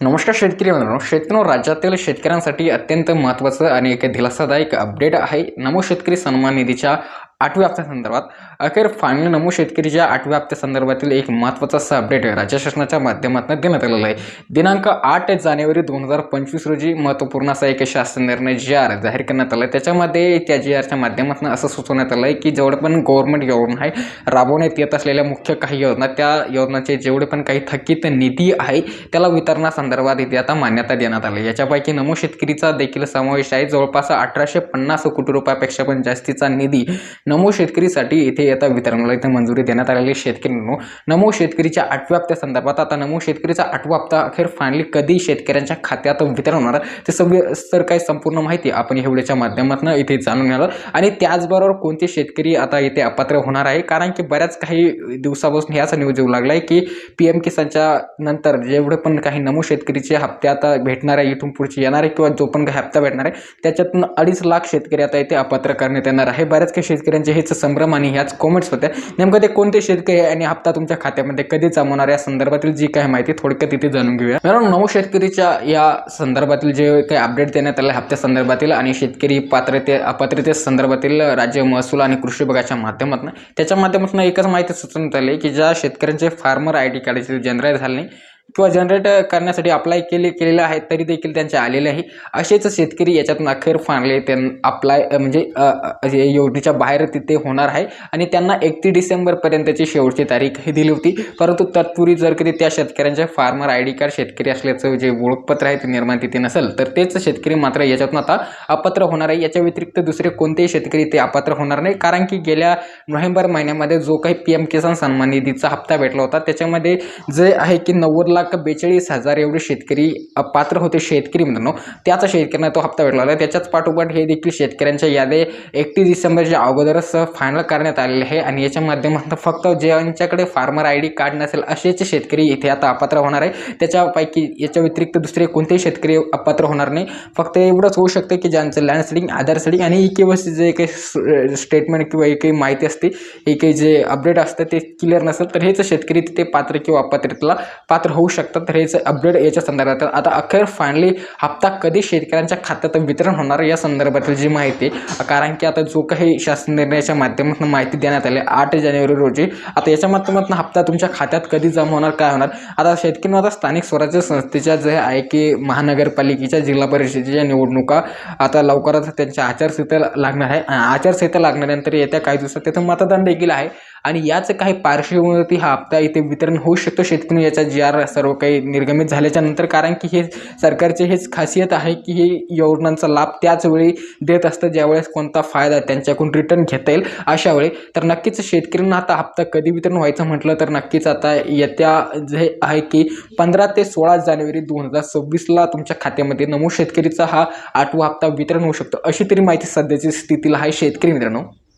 नमस्कार शेतकरी मित्रांनो. शेतनो राज्यातील शेतकऱ्यांसाठी अत्यंत महत्त्वाचं आणि एक दिलासादायक अपडेट आहे. नमो शेतकरी सन्मान निधीच्या आठव्या हप्त्यासंदर्भात अखेर फायनल नमो शेतकरीच्या आठव्या हप्त्यासंदर्भातील एक महत्त्वाचा असा अपडेट राज्य शासनाच्या माध्यमातून देण्यात आलेला आहे. दिनांक आठ जानेवारी दोन हजार पंचवीस रोजी महत्त्वपूर्ण असा एक शासन निर्णय जी आर जाहीर करण्यात आला. आहे त्याच्यामध्ये त्या जी आरच्या माध्यमातून असं सुचवण्यात आलं आहे की जेवढं पण गव्हर्नमेंट योजना आहे राबवण्यात येत असलेल्या मुख्य काही योजना त्या योजनाचे जेवढे पण काही थकीत निधी आहे त्याला वितरणासंदर्भात इथे आता मान्यता देण्यात आली. याच्यापैकी नमो शेतकरीचा देखील समावेश आहे. जवळपास अठराशे पन्नास कोटी रुपयापेक्षा पण जास्तीचा निधी नमो शेतकरीसाठी इथे आता वितरणाला इथे मंजुरी देण्यात आलेली आहे. शेतकऱ्यांनो नमो शेतकरीच्या आठव्या हप्त्या संदर्भात आता नमो शेतकरीचा आठवा हप्ता अखेर फायनली कधी शेतकऱ्यांच्या खात्यात वितरण होणार? ते सगळे सर काही संपूर्ण माहिती आपण एवढ्याच्या व्हिडिओच्या माध्यमातून इथे जाणून घेणार आणि त्याचबरोबर कोणते शेतकरी आता इथे अपात्र होणार आहे? कारण की बऱ्याच काही दिवसापासून ह्याच न्यूज येऊ लागला आहे की पी एम किसानच्या नंतर जेवढे पण काही नमो शेतकरीचे हप्ते आता भेटणार आहे इथून पुढचे येणार आहे किंवा जो पण काही हप्ता भेटणार आहे त्याच्यातून अडीच लाख शेतकरी आता इथे अपात्र करण्यात येणार आहे. बऱ्याच काही शेतकरी शेतकऱ्यांचे हेच संभ्रम आणि ह्याच कॉमेंट्स होत्या. नेमकं ते कोणते शेतकरी आहे आणि हप्ता तुमच्या खात्यामध्ये कधी जमवणार या संदर्भातील जी काही माहिती थोडक्यात तिथे जाणून घेऊया. मित्रांनो नऊ शेतकरीच्या या संदर्भातील जे काही अपडेट देण्यात आले हप्त्या संदर्भातील आणि शेतकरी पात्रते अपात्रते संदर्भातील राज्य महसूल आणि कृषी विभागाच्या माध्यमातून. त्याच्या माध्यमातून एकच माहिती सुचवण्यात आली की ज्या शेतकऱ्यांचे फार्मर आय डी कार्ड जनरेट झाले नाही किंवा जनरेट करण्यासाठी अप्लाय केले केलेलं आहे तरी देखील त्यांचे आलेले आहे. असेच शेतकरी याच्यातून अखेर फाणले त्यां अप्लाय म्हणजे योजनेच्या बाहेर तिथे होणार आहे. आणि त्यांना एकतीस डिसेंबरपर्यंतची शेवटची तारीख ही दिली होती. परंतु तत्पूर्वी जर कधी त्या शेतकऱ्यांचे फार्मर आय डी कार्ड शेतकरी असल्याचं जे ओळखपत्र आहे ते निर्माण तिथे नसेल तर तेच शेतकरी मात्र याच्यातून आता अपात्र होणार आहे. याच्या व्यतिरिक्त दुसरे कोणतेही शेतकरी ते अपात्र होणार नाही. कारण की गेल्या नोव्हेंबर महिन्यामध्ये जो काही पी एम किसान सन्मान निधीचा हप्ता भेटला होता त्याच्यामध्ये जे आहे की नव्वद लाख बेचाळीस हजार एवढे शेतकरी पात्र होते शेतकरी मित्रांनो. त्याच शेतकऱ्यांना तो हप्ता भेटला होता. त्याच्याच पाठोपाठ हे देखील शेतकऱ्यांच्या यादी एकतीस डिसेंबरच्या अगोदरच फायनल करण्यात आलेले आहे. आणि याच्या माध्यमातून फक्त ज्यांच्याकडे फार्मर आय डी कार्ड नसेल असेच शेतकरी इथे आता अपात्र होणार आहे. त्याच्यापैकी याच्या व्यतिरिक्त दुसरे कोणतेही शेतकरी अपात्र होणार नाही. फक्त एवढंच होऊ शकतं की ज्यांचं लँड सेडिंग आधार सेडिंग आणि ई के वसी जे काही स्टेटमेंट किंवा एक काही माहिती असते हे काही जे अपडेट असतं ते क्लिअर नसेल तर हेच शेतकरी तिथे पात्र किंवा अपात्रतेला पात्र होऊ होऊ शकतात तर हेच अपडेट याच्या संदर्भात आता अखेर फायनली हप्ता कधी शेतकऱ्यांच्या खात्यात वितरण होणार या संदर्भातील जी माहिती आहे, कारण की आता जो काही शासन निर्णयाच्या माध्यमातून माहिती देण्यात आली आठ जानेवारी रोजी. आता याच्या माध्यमातून हप्ता तुमच्या खात्यात कधी जमा होणार काय होणार? आता शेतकरी आता स्थानिक स्वराज्य संस्थेच्या जे आहे की महानगरपालिकेच्या जिल्हा परिषदेच्या निवडणुका आता लवकरच त्यांच्या आचारसंहिता लागणार आहे. आणि आचारसंहिता लागल्यानंतर येत्या काही दिवसात तिथं मतदान देखील आहे. आणि याच काही पार्श्वभूमीवरती हा हप्ता इथे वितरण होऊ शकतो शेतकरी याचा जी आर सर्व काही निर्गमित झाल्याच्यानंतर कारण की हे सरकारचे हेच खासियत आहे की हे योजनांचा लाभ त्याच वेळी देत असतं ज्यावेळेस कोणता फायदा त्यांच्याकडून रिटर्न घेता येईल अशा वेळी. तर नक्कीच शेतकऱ्यांना आता हप्ता कधी वितरण व्हायचं म्हटलं तर नक्कीच आता येत्या जे आहे की पंधरा ते सोळा जानेवारी दोन हजार सव्वीसला तुमच्या खात्यामध्ये नमो शेतकरीचा हा आठवा हप्ता वितरण होऊ शकतो. अशी तरी माहिती सध्याची स्थितीला आहे शेतकरी मित्रांनो.